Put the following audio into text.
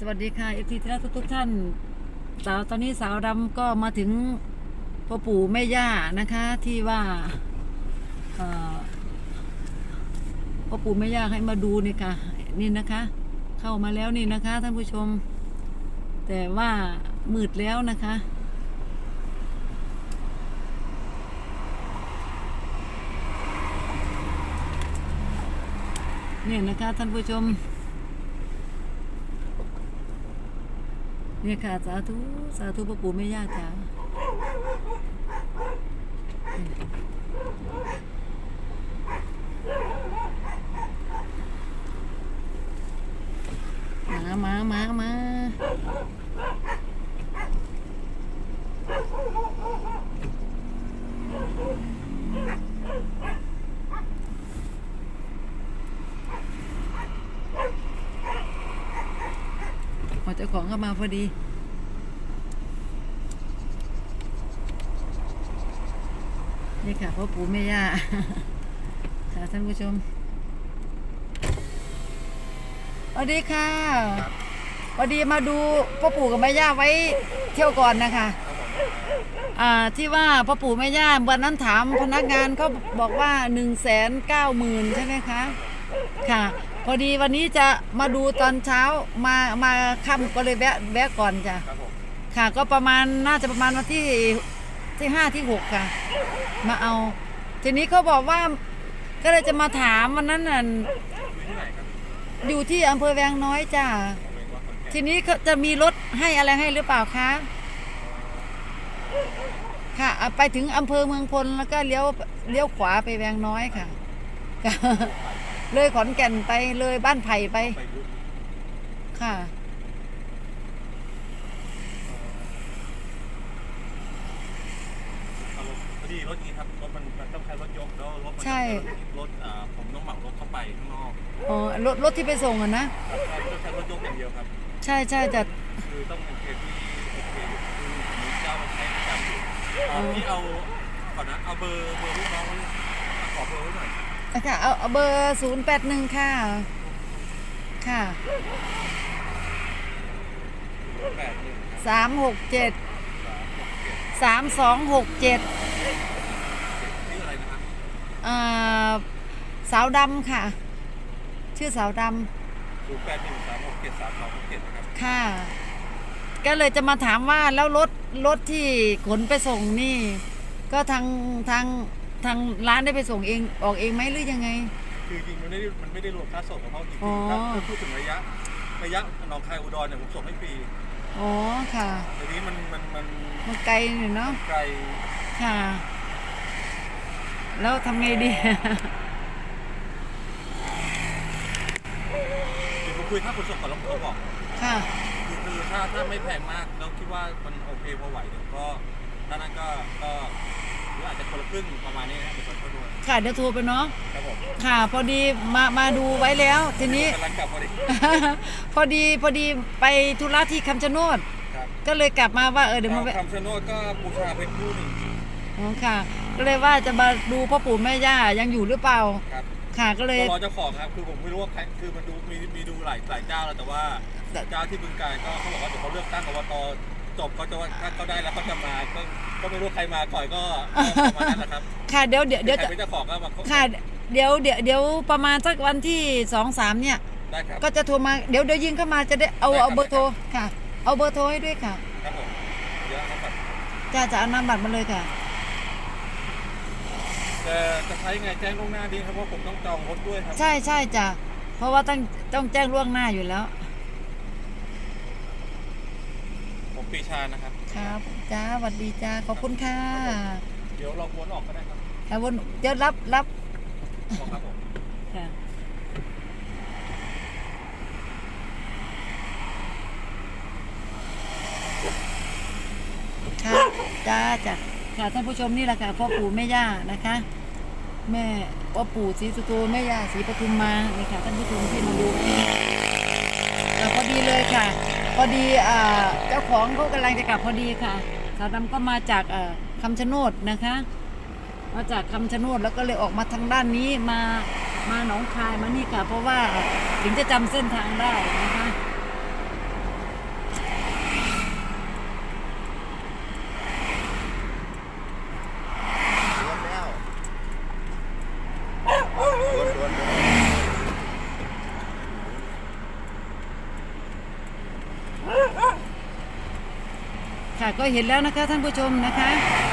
สวัสดีค่ะเอฟทีที่รักทุกท่าน สาวตอนนี้สาวดำก็มาถึงพ่อปู่แม่ย่านะคะที่ว่าพ่อปู่แม่ย่าให้มาดูนี่ค่ะ นี่นะคะ เข้ามาแล้วนี่นะคะ ท่านผู้ชม แต่ว่ามืดแล้วนะคะเนี่ยนะคะท่านผู้ชม เนี่ยค่ะ สาธุ สาธุพระปู่แม่ย่าจ๋ามามามามา พอเจ้าของก็มาพอดี นี่ค่ะพ่อปู่แม่ย่า ค่ะท่านผู้ชมสวัสดีค่ะพอดีมาดูพ่อปู่กับแม่ย่าไว้เที่ยวก่อนนะคะอ่าที่ว่าพ่อปู่แม่ย่าวันนั้นถามพนักงานเขาบอกว่าหนึ่งแสนเก้าหมื่นใช่ไหมคะ ค่ะ พอดีวันนี้จะมาดูตอนเช้ามามาค่ำก็เลยแวะแวะก่อนจ้ะครับผมค่ะ ก็ประมาณน่าจะประมาณวันที่ที่ห้าที่หกค่ะ มาเอา ทีนี้เขาบอกว่าก็เลยจะมาถามวันนั้นน่ะอยู่ที่ไหนครับอยู่ที่อำเภอแวงน้อยจ้าผมเองว่าคนแก่ทีนี้เขาจะมีรถให้อะไรให้หรือเปล่าคะค่ะอะไปถึงอำเภอเมืองพลแล้วก็เลี้ยวเลี้ยวขวาไปแวงน้อยค่ะค่ะ เลยขอนแก่นไปเลยบ้านไผ่ไป ไปดูค่ะ เอารถพอดีรถนี้ครับรถมันมันต้องใช้รถยกแล้วรถมันใช่รถอ่าผมต้องเหมารถเข้าไปข้างนอกอ๋อรถรถที่ไปส่งอะนะ ครับใช่ต้องใช้รถยกอย่างเดียวครับ ใช่ใช่จะคือต้องโอเคที่โอเคอยู่คือผมมีเจ้ามาใช้ประจำอยู่เอาพี่เอาก่อนนะเอาเบอร์เบอร์ลูกน้องไว้เลยขอเบอร์ไว้หน่อยอะ ค่ะเอาเอาเบอร์ศูนย์แปดหนึ่งค่ะ ค่ะแปดหนึ่งสามหกเจ็ดสามหกเจ็ดสามสองหกเจ็ดชื่ออะไรนะครับอ่าสาวดำค่ะ ชื่อสาวดศูนย์แปดหนึ่งสามหกเจ็ดสามสองหกเจ็ดนะครับำค่ะ ก็เลยจะมาถามว่าแล้วรถรถที่ขนไปส่งนี่ ก็ทางทาง ทางร้านได้ไปส่งเองออกเองไหมหรือยังไง คือจริงๆมันไม่ได้มันไม่ได้รวมค่าส่งของเขาจริงอ๋อ ๆถ้าถ้าพูดถึงระยะระยะหนองคายอุดรเนี่ยผมส่งให้ฟรีอ๋อค่ะทีนี้มันมันมันมันไกลหน่อยเนาะไกลค่ะ แล้วทำไงดี เดี๋ยวผมคุยค่าขนส่งก่อนแล้วผมก็บอกค่ะคือคือถ้าถ้าไม่แพงมาก แล้วคิดว่ามันโอเคพอไหวเดี๋ยวก็ถ้านั้นก็ก็ห รืออาจจะคนละครึ่งประมาณนี้นะเดี๋ยวคนก็ดูค่ะเดี๋ยวโทรไปเนาะครับผมค่ะพอดีมามาดูไว้แล้ว ทีนี้ กำลังกลับพอดีพอดีพอดีไปธุระที่คำชะโนดครับก็เลยกลับมาว่าเออเดี๋ยวมาแวะคำชะโนดก็บูชาเป็นคู่หนึ่งอ๋อค่ะ ก็เลยว่าจะมาดูพ่อปู่แม่ย่ายังอยู่หรือเปล่า ครับค่ะก็เลย ก็รอเจ้าของครับคือผมไม่รู้ว่าใครคือมันดูมีมีดูหลายหลายเจ้าแล้วแต่ว่าแต่ เจ้าที่บึงการก็เขาบอกว่าเดี๋ยวเขาเลือกตั้งอบต จบเขาจะว่าถ้าเขาได้แล้วเขาจะมาก็ก็ไม่รู้ใครมาก่อนก็ก็ประมาณนั้นแหละครับค่ะเดี๋ยวเดี๋ยวเดี๋ยวใครจะเป็นเจ้าของก็มาค่ะเดี๋ยวเดี๋ยวเดี๋ยวประมาณสักวันที่สองสามเนี่ย ได้ครับ ก็จะโทรมาเดี๋ยวเดี๋ยวยิงเข้ามาจะได้เอาได้ครับ เอาเบอร์โทรค่ะ เอาเบอร์โทรให้ด้วยค่ะครับผมเดี๋ยวเอาบัตรจะจะเอานามบัตรมาเลยค่ะแต่จะใช้ไงแจ้งล่วงหน้าดีครับเพราะผมต้องจองรถด้วยครับ ใช่ใช่จ้ะเพราะว่าต้องต้องแจ้งล่วงหน้าอยู่แล้ว ผม ปีชานะครับ ครับจ้าสวัสดีจ้าขอบคุณค่ะเดี๋ยวเราวนออกก็ได้ครับแล้ววันเดี๋ยวรับรับออกครับผมค่ะค่ะจ้าจ้ะค่ะท่านผู้ชมนี่แหละค่ะพ่อปู่แม่ย่านะคะ แม่พ่อปู่ศรีสุโธแม่ย่าศรีปทุมมานี่ค่ะท่านผู้ชมที่มาดูอ่าพอดีเลยค่ะ พอดีเจ้าของเขากำลังจะกลับพอดีค่ะสาวดำก็มาจากคำชะโนดนะคะ มาจากคำชะโนดแล้วก็เลยออกมาทางด้านนี้มามาหนองคายมานี่ค่ะ เพราะว่าถึงจะจำเส้นทางได้นะคะ ก็เห็นแล้วนะคะท่านผู้ชมนะคะ